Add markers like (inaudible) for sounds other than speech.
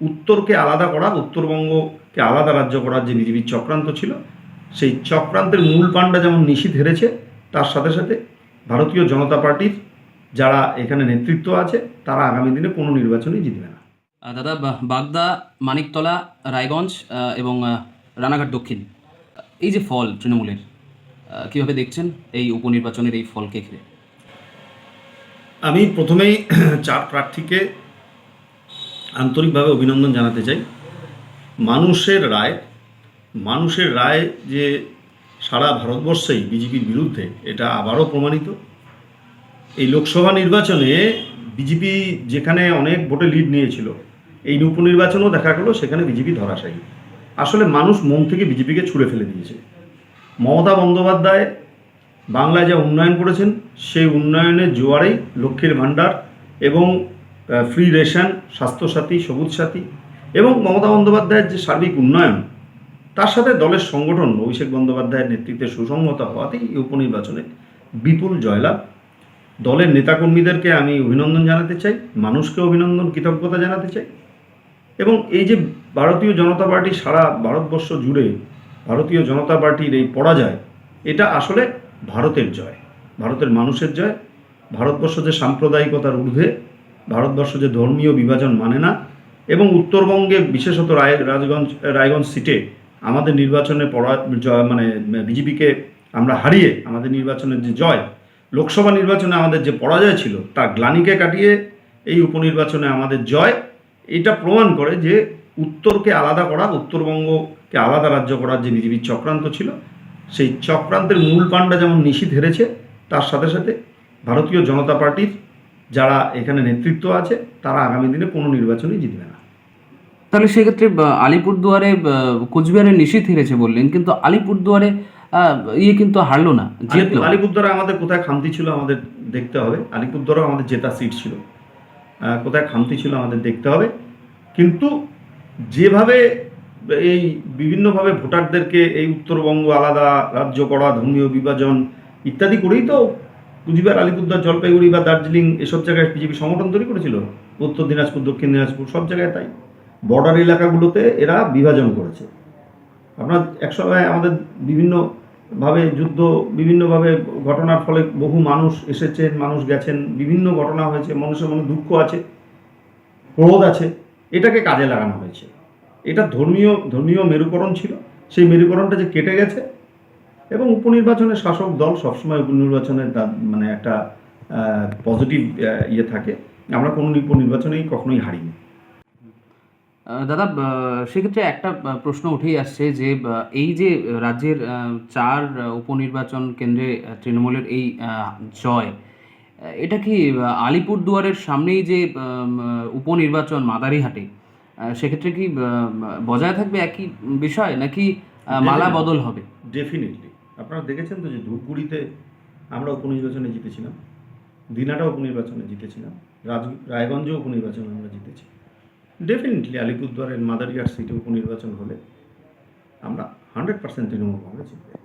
উত্তরকে আলাদা করা উত্তরবঙ্গকে আলাদা রাজ্য করার যে বিজেপির চক্রান্ত ছিল সেই চক্রান্তের মূল পাণ্ডা যেমন নিশীথ হেরেছে তার সাথে সাথে ভারতীয় জনতা পার্টির যারা এখানে নেতৃত্ব আছে তারা আগামী দিনে কোনো নির্বাচনেই জিতবে না। দাদা বাগদা মানিকতলা রায়গঞ্জ এবং রানাঘাট দক্ষিণ এই যে ফল তৃণমূলের কীভাবে দেখছেন এই উপনির্বাচনের এই ফলকে ঘিরে? আমি প্রথমেই (clears throat) চার প্রার্থীকে আন্তরিকভাবে অভিনন্দন জানাতে চাই। মানুষের রায় মানুষের রায় যে সারা ভারতবর্ষেই বিজেপির বিরুদ্ধে, এটা আবারও প্রমাণিত। এই লোকসভা নির্বাচনে বিজেপি যেখানে অনেক ভোটে লিড নিয়েছিল, এই উপনির্বাচনেও দেখা গেলো, সেখানে বিজেপি ধরাশায়ী। আসলে মানুষ মন থেকে বিজেপিকে ছুঁড়ে ফেলে দিয়েছে। মমতা বন্দ্যোপাধ্যায় বাংলায় যা উন্নয়ন করেছেন, সেই উন্নয়নের জোয়ারেই লক্ষ্মীর ভাণ্ডার এবং ফ্রি রেশন স্বাস্থ্যসাথী সবুজ সাথী এবং মমতা বন্দ্যোপাধ্যায়ের যে সার্বিক উন্নয়ন, তার সাথে দলের সংগঠন অভিষেক বন্দ্যোপাধ্যায়ের নেতৃত্বে সুসংহত হওয়াতেই এই উপনির্বাচনে বিপুল জয়লাভ। দলের নেতাকর্মীদেরকে আমি অভিনন্দন জানাতে চাই, মানুষকে অভিনন্দন, কৃতজ্ঞতা জানাতে চাই এবং এই যে ভারতীয় জনতা পার্টি সারা ভারতবর্ষ জুড়ে ভারতীয় জনতা পার্টির এই পরাজয়, এটা আসলে ভারতের জয়, ভারতের মানুষের জয়, ভারতবর্ষ যে সাম্প্রদায়িকতার ঊর্ধ্বে ভারতবর্ষ যে ধর্মীয় বিভাজন মানে না, এবং উত্তরবঙ্গে বিশেষত রায় রাজগঞ্জ, রায়গঞ্জ সিটে আমাদের নির্বাচনে পড়া জয় মানে বিজেপিকে আমরা হারিয়ে আমাদের নির্বাচনের যে জয়, লোকসভা নির্বাচনে আমাদের যে পরাজয় ছিল তার গ্লানিকে কাটিয়ে এই উপনির্বাচনে আমাদের জয়, এটা প্রমাণ করে যে উত্তরকে আলাদা করা, উত্তরবঙ্গকে আলাদা রাজ্য করার যে বিজেপির চক্রান্ত ছিল, সেই চক্রান্তের মূল পাণ্ডা যেমন নিশীথ হেরেছে, তার সাথে সাথে ভারতীয় জনতা পার্টির যারা এখানে নেতৃত্ব আছে তারা আগামী দিনে কোনো নির্বাচনই জিতবে না। তাহলে সেক্ষেত্রে আলিপুরদুয়ারে কোচবিহারে নিশীথ হেরেছে বললেন কিন্তু আলিপুরদুয়ারে ইয়ে কিন্তু হারলো না জিতলো আলিপুর আলিপুরদুয়ারে আমাদের কোথায় খামতি ছিল আমাদের দেখতে হবে। আলিপুরদুয়ারেও আমাদের জেতা সিট ছিল। কোথায় খামতি ছিল আমাদের দেখতে হবে। কিন্তু যেভাবে এই বিভিন্নভাবে ভোটারদেরকে এই উত্তরবঙ্গ আলাদা রাজ্য করা ধর্মীয় বিভাজন ইত্যাদি করেই তো কুচবিহার আলিপুরদুয়ার, জলপাইগুড়ি বা দার্জিলিং এসব জায়গায় বিজেপি সংগঠন তৈরি করেছিল। উত্তর দিনাজপুর, দক্ষিণ দিনাজপুর সব জায়গায় তাই। বর্ডার এলাকাগুলোতে এরা বিভাজন করেছে। আপনার একসময় আমাদের বিভিন্নভাবে যুদ্ধ, বিভিন্নভাবে ঘটনার ফলে বহু মানুষ এসেছেন, মানুষ গেছেন, বিভিন্ন ঘটনা হয়েছে মানুষের মনে দুঃখ আছে, ক্রোধ আছে। এটাকে কাজে লাগানো হয়েছে। এটা ধর্মীয় ধর্মীয় মেরুকরণ ছিল। সেই মেরুকরণটা যে কেটে গেছে এবং উপনির্বাচনে শাসক দল সবসময় উপনির্বাচনের মানে একটা পজিটিভ ইয়ে থাকে। আমরা কোনো উপনির্বাচনেই কখনোই হারিনি। দাদা সেক্ষেত্রে একটা প্রশ্ন উঠেই আসছে যে এই যে রাজ্যের চার উপনির্বাচন কেন্দ্রে তৃণমূলের এই জয় এটা কি আলিপুরদুয়ারের সামনেই যে উপনির্বাচন মাদারিহাটে সেক্ষেত্রে কি বজায় থাকবে একই বিষয় নাকি মালা বদল হবে? ডেফিনেটলি আপনারা দেখেছেন তো যে ধূপগুড়িতে আমরা উপনির্বাচনে জিতেছিলাম, দিনাটা উপনির্বাচনে জিতেছিলাম, রাজ রায়গঞ্জে উপনির্বাচনে আমরা জিতেছি। ডেফিনেটলি আলিপুরদুয়ারের মাদারিয়ার সিটে উপনির্বাচন হলে আমরা হান্ড্রেড পার্সেন্ট তৃণমূল কংগ্রেস জিতবে।